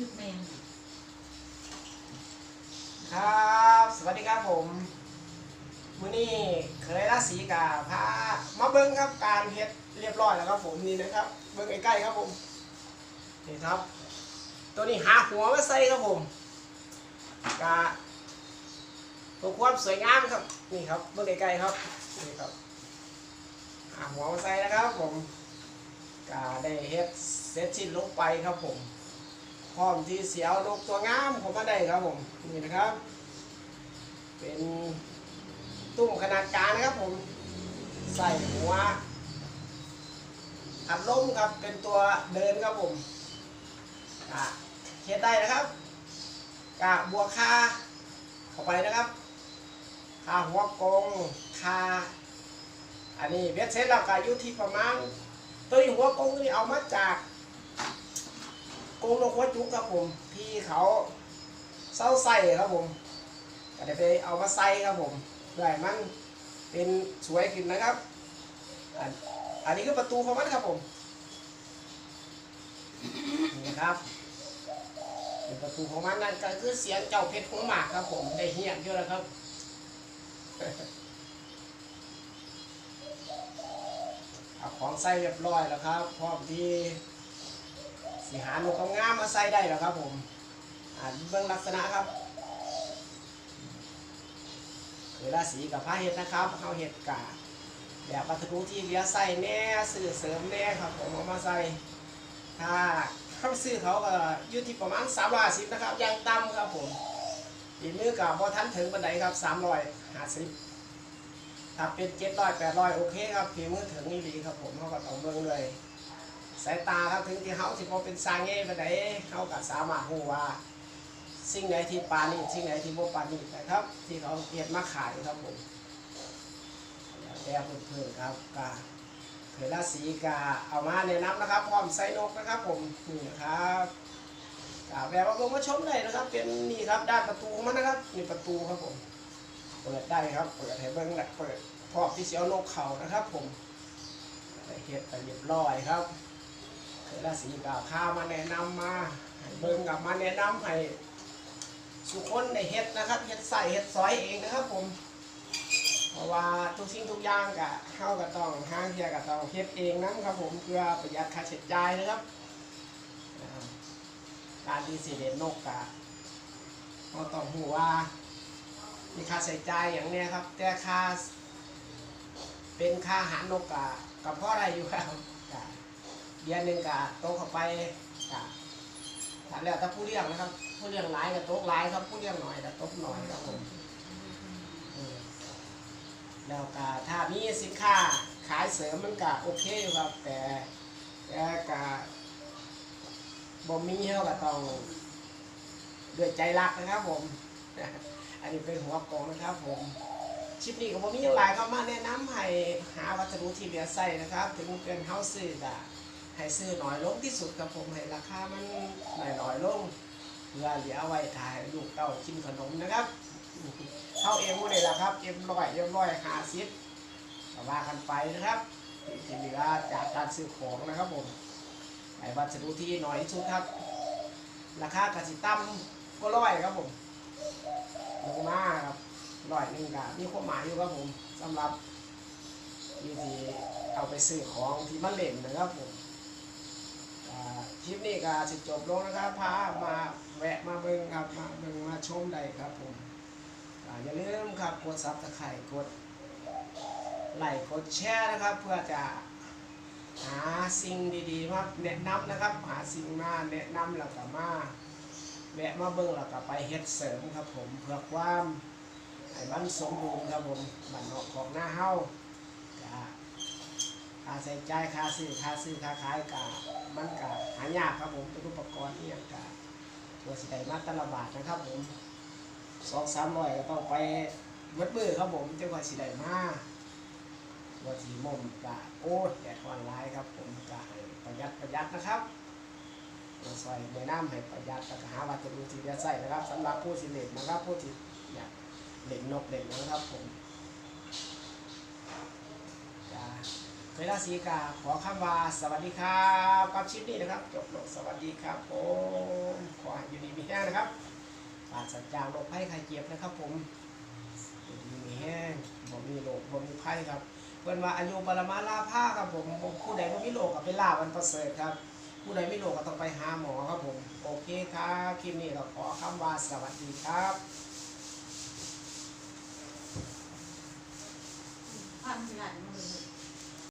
นึกแมงครับ สวัสดีครับผมมื้อนี้เคยราศีกาพามาเบิ้งครับการเฮ็ดเรียบร้อยแล้วครับผมนี่นะครับ เบิ้งใกล้ๆครับผมนี่ครับ ตัวนี้หาหัวมาใส่ครับผมกาตัวความสวยงามครับนี่ครับเบิ้งใกล้ๆครับนี่ครับหาหัวมาใส่นะครับผมกาได้เฮ็ดเสร็จสิ้นลงไปครับผม พร้อมที่เสียวนกตัวงามผมมาได้ครับผมนี่นะครับ เป็นตุ้มขนาดกลางนะครับผมใส่หัวอัดลมครับเป็นตัวเดินครับผมเฮ็ดได้นะครับกะบัวคาเข้าไปนะครับคาหัวกงคาอันนี้เบ็ดเสร็จแล้วก็อยู่ที่ประมาณตัวหัวกงนี่เอามาจาก กงนกหัวจุกครับผมที่เขาเศร้าใส่ครับผมก็ได้ไปเอามาใส่ครับผมเพื่อให้มันเป็นสวยขึ้นนะครับ อันอันนี้คือประตูของมันครับผมนี่ครับเป็นประตูของมันนั่นก็คือเสียงเจ้าเพชรของหมากครับผมได้เฮียเยอะแล้วครับเอาของใส่เรียบร้อยแล้วครับพร้อมที่ สีหาหนูกงามมาใส่ได้แล้วครับผมอ่าเบื้องลักษณะครับคือราศีกับผ้าเห็ดนะครับเขาเห็ดกาแบบวัสดุที่เลี้ยใส่แน่สื่อเสริมแน่ครับผมเอามาใส่ถ้าเข้าซื้อเขาก็อยู่ที่ประมาณ3ามร้อยสิบนะครับยังต่ำครับผมอีกมือกับพอทันถึงบันไดครับสามร้อยห้าสิบถ้าเป็นเจ็ดร้อยแปดร้อยโอเคครับฝีมือถึงนี่ดีครับผมเขาก็ต้องเบิ่งเลย สายตาครับถึงที่เขาที่พอเป็นสร้างเง่ไปไหนเขาก็สามารถรู้ว่า สิ่งไหนที่ปานี่สิ่งไหนที่โมปานี่นะครับ ที่เขาเก็บมาขายครับผมแล้วแต่เพื่อนๆครับกาเผยราศีกาเอามาแนะนำนะครับ พร้อมใส่นกนะครับ ผมนี่นะครับกาแบบว่าลงมาชมเลยนะครับ เป็นนี่ครับด้านประตูมันนะครับนี่ประตูครับผมเปิดได้ครับเปิดให้เบิ้งแหละเปิดพร้อมที่จะเอานกเขานะครับ ผมเฮ็ดไปเรียบร้อยครับ เทราศีกาข้ามาแนะนำมาให้เบิ่งกับมาแนะนำให้สุคนได้เฮ็ดนะครับเฮ็ดใส่เฮ็ดซอยเองนะครับผม เพราะว่าทุกสิ่งทุกอย่างกะเฮาก็ต้องห้างเทียก็ต้องเฮ็ดเองนะครับผมเพื่อประหยัดค่าใช้จ่ายนะครับอ่าการที่สิเล่นนกกะเราต้องรู้ว่า มีค่าใช้จ่ายอย่างเนี้ยครับ แต่ค่า เป็นค่าอาหารนกกะกับพ่ออะไรอยู่ครับกะ เดือนหนึ่งกะโตะเข้าไปกะถามแล้วถ้าผู้เลี้ยงนะครับ ผู้เลี้ยงหลายกับโต๊ะหลายครับผู้เลี้ยงหน่อยกับโต๊ะหน่อยครับผมแล้วก็ถ้ามีสินค้าขายเสริมมันก็โอเคอยู่ครับ แต่แต่ก็บ่มีเฮาก็ต้องด้วยใจรักนะครับผม อันนี้เป็นหัวกองนะครับผมชิปนี้ก็บ่มีอย่างไรก็มาแนะนำให้หาวัสดุที่เหลือใส่นะครับ ถึงเป็นเฮาซื้อก็ ให้ซื้อน้อยลงที่สุดครับผมให้ราคามันน้อยน้อยลงเพื่อเหลือไว้ถ่ายลูกเต้ากินขนมนะครับเข้าเองหมเลยละครับเอ็มร้อยเอ็มร้อยหาสิบก็ว่ากันไปนะครับที่เหลือจากการซื้อของนะครับผมไอ้วัสดุที่น้อยที่สุดครับ ราคากระสิต่ำก็ร้อยครับผมลงมาครับร้อยหนึ่งก็มีความหมายอยู่ครับผมสำหรับที่เอาไปซื้อของที่มันเล่นนะครับผม คลิปนี้ก็สิจบลงนะครับพามาแวะมาเบิ่งครับมาเบิ่งมาชมได้ครับผมอย่าลืมครับกดซับสไครต์กดไลค์กดแชร์นะครับ เพื่อจะหาสิ่งดีๆมาแนะนำนะครับ หาสิ่งมาแนะนำแล้วก็มาแวะมาเบิ่งแล้วก็ไปเฮ็ดเสริมครับผมเพื่อความให้มันสมบูรณ์ครับผมบันนอกของหน้าเฮา ค่าใช้จ่ายค่าซื้อค่าซื้อค่าขายกะมันกะหายากครับผมเป็นอุปกรณ์ที่ยังกะตัวสิไดมาตละบาทนะครับผมสองสามร้อยก็ต้องไปเวดมือครับผมเจังหวัดสิไดมาตัวสีมุมกะโอ้แดดอ่อนร้ายครับ ผมกะประหยัดประหยัดนะครับตัวซอยแนะนำให้ประหยัดแล้วก็หาวัตถุที่จะใส่นะครับสำหรับผู้สิเล่นนะครับผู้ที่อยากเด่นนกเด่นนะครับผมจ้า เวลาสีกาขอคำว่าสวัสดีครับกับชิปนี้นะครับ จบลงสวัสดีครับผมขออยู่ดีมีแห้งนะครับปราศจากโรคภัยไข้เจ็บนะครับ ผมอยู่ดีมีแห้งบ่มีโรคบ่มีภัยครับเพิ่นว่าอายุบารมาลาภาครับผมผู้ใดบ่มีโรคก็เป็นลาบันประเสริฐครับ ผู้ใดไม่โรคก็ต้องไปหาหมอครับผมโอเคครับคลิปนี้ก็ขอคำว่าสวัสดีครับพันขนาดมือ